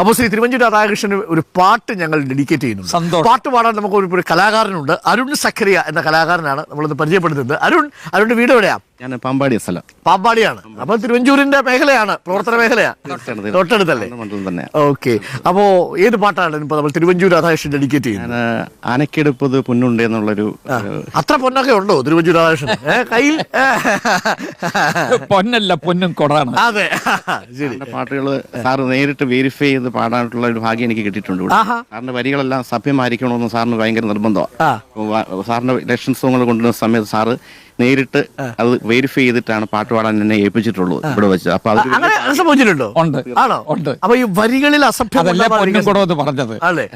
അപ്പോൾ ശ്രീ തിരുവഞ്ചൂർ രാധാകൃഷ്ണന് ഒരു പാട്ട് ഞങ്ങൾ ഡെഡിക്കേറ്റ് ചെയ്യുന്നുണ്ട്. പാട്ട് പാടാൻ നമുക്ക് ഒരു കലാകാരനുണ്ട്. അരുൺ സഖറിയ എന്ന കലാകാരനാണ് നമ്മളിന്ന് പരിചയപ്പെടുത്തുന്നത്. അരുൺ അരുണിന്റെ വീട് എവിടെയാ? ഞാൻ പാമ്പാടി സ്ഥലം പാമ്പാടിയാണ്. അപ്പൊ തിരുവഞ്ചൂരിന്റെ മേഖലയാണ് പ്രവർത്തന മേഖലയാണ് തൊട്ടടുത്തല്ലേ? മണ്ഡലം തന്നെ ഓക്കെ. അപ്പോ ഏത് പാട്ടാണ് ഇപ്പൊ നമ്മൾ തിരുവഞ്ചൂർ രാധാകൃഷ്ണൻ ഡെഡിക്കേറ്റ് ചെയ്യുന്നത്? ഞാൻ ആനക്കെടുപ്പത് പൊന്നുണ്ട് എന്നുള്ളൊരു ഒരു അത്ര പൊന്നൊക്കെ ഉണ്ടോ തിരുവഞ്ചൂർ രാധാകൃഷ്ണൻ കയ്യിൽ? പൊന്നല്ല പൊന്നും കൊടാണ് അതെ. ശരി. പാട്ടുകൾ സാറ് നേരിട്ട് വെരിഫൈ ചെയ്ത് പാടാനുള്ള ഒരു ഭാഗ്യം എനിക്ക് കിട്ടിയിട്ടുണ്ട്. സാറിന്റെ വരികളെല്ലാം സഭ്യമായിരിക്കണമെന്ന് സാറിന് ഭയങ്കര നിർബന്ധമാണ് സാറിന്റെ ഇലക്ഷൻ സോങ്ങുകൾ കൊണ്ടുവരുന്ന സമയത്ത് സാറ് നേരിട്ട് അത് വെരിഫൈ ചെയ്തിട്ടാണ് പാട്ട് പാടാൻ എന്നെ ഏൽപ്പിച്ചിട്ടുള്ളത് ഇവിടെ വെച്ച്. അപ്പൊ അത് അങ്ങനെ സംഭവിച്ചിട്ടുണ്ടോ? ഉണ്ട്. ആണോ? ഉണ്ട്. അപ്പൊ ഈ വരികളിൽ അസഭ്യം അതല്ലേ പൊന്നും ഉണ്ടാവാതിരിക്കാൻ- കുടമെന്ന് പറഞ്ഞത്. അല്ലേ?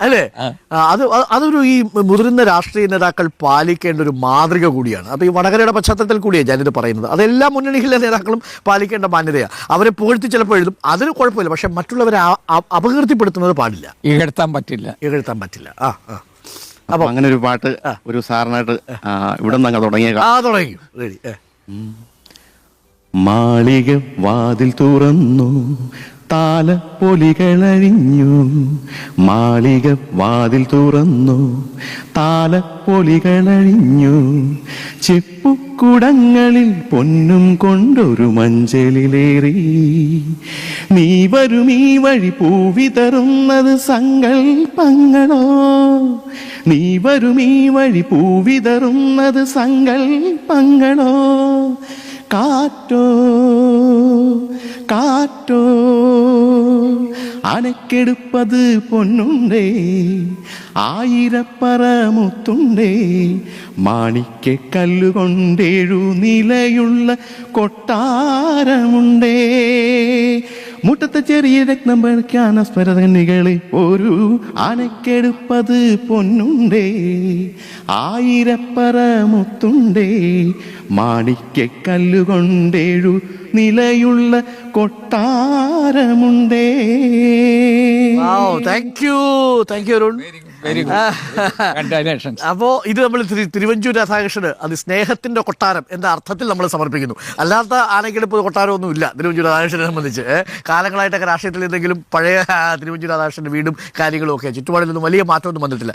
അല്ലേ? ആ, അത് അത് അതൊരു ഈ മുതിർന്ന രാഷ്ട്രീയ നേതാക്കൾ പാലിക്കേണ്ട ഒരു മാതൃക കൂടിയാണ്. അപ്പൊ ഈ വടകരയുടെ പശ്ചാത്തലത്തിൽ കൂടിയാണ് ഞാനിത് പറയുന്നത്. അതെല്ലാ മുന്നണികളിലെ നേതാക്കളും പാലിക്കേണ്ട മാന്യതയാണ് അവരെ പുകഴ്ത്തി ചിലപ്പോൾ എഴുതും. അതിന് കുഴപ്പമില്ല. പക്ഷെ മറ്റുള്ളവരെ അപകീർത്തിപ്പെടുത്തുന്നത് പാടില്ല. ഇകഴ്ത്താൻ പറ്റില്ല. എഴുത്താൻ പറ്റില്ല. ആ ആ. അപ്പൊ അങ്ങനെ ഒരു പാട്ട് ഒരു സാറിനായിട്ട് ഇവിടെ നിന്ന് അങ്ങ് തുടങ്ങിയ ആ തുടങ്ങി. റെഡി. മാളിക വാതിൽ തുറന്നു. താലപ്പൊലികളഴിഞ്ഞു. മാളിക വാതിൽ തുറന്നു. താല താലപ്പൊലികളഴിഞ്ഞു. ചെപ്പുക്കുടങ്ങളിൽ പൊന്നും കൊണ്ടൊരു മഞ്ചലിലേറി. നീ വരും ഈ വഴി പൂവിതറുന്നത് സങ്കൽപ്പങ്ങളോ? നീ വരും ഈ വഴി പൂവിതറുന്നത് സങ്കൽപ്പങ്ങളോ? കാറ്റോ കാറ്റോ. അനക്കെടുപ്പത് പൊന്നുണ്ടേ ആയിരപ്പറ മുത്തുണ്ടേ മാണിക്ക കല്ലുകൊണ്ടേഴു നിലയുള്ള കൊട്ടാരമുണ്ടേ. മുറ്റത്തെ ചെറിയ രക്തം പറിക്കാൻ സ്മരതന്നികളെ ഒരു അനക്കെടുപ്പത് പൊന്നുണ്ടേ. ആയിരപ്പറ മുത്തുണ്ടേ. മാണിക്കല്ലുകൊണ്ടേഴു നിലയുള്ള കൊട്ടാരമുണ്ടേ. Thank you thank you very good congratulations അപ്പോ ഇത് നമ്മൾ തിരു- തിരുവഞ്ചൂർ രാധാകൃഷ്ണന് അത് സ്നേഹത്തിന്റെ കൊട്ടാരം എന്ന അർത്ഥത്തിൽ നമ്മൾ സമർപ്പിക്കുന്നു. അല്ലാത്ത ആനക്കെടുപ്പ് കൊട്ടാരം ഒന്നും ഇല്ല തിരുവഞ്ചൂർ രാധാകൃഷ്ണനെ സംബന്ധിച്ച്. കാലങ്ങളായിട്ടൊക്കെ രാഷ്ട്രീയത്തിൽ എന്തെങ്കിലും പഴയ തിരുവഞ്ചൂർ രാധാകൃഷ്ണന്റെ വീടും കാര്യങ്ങളും ഒക്കെ ചുറ്റുപാടിലൊന്നും വലിയ മാറ്റമൊന്നും വന്നിട്ടില്ല.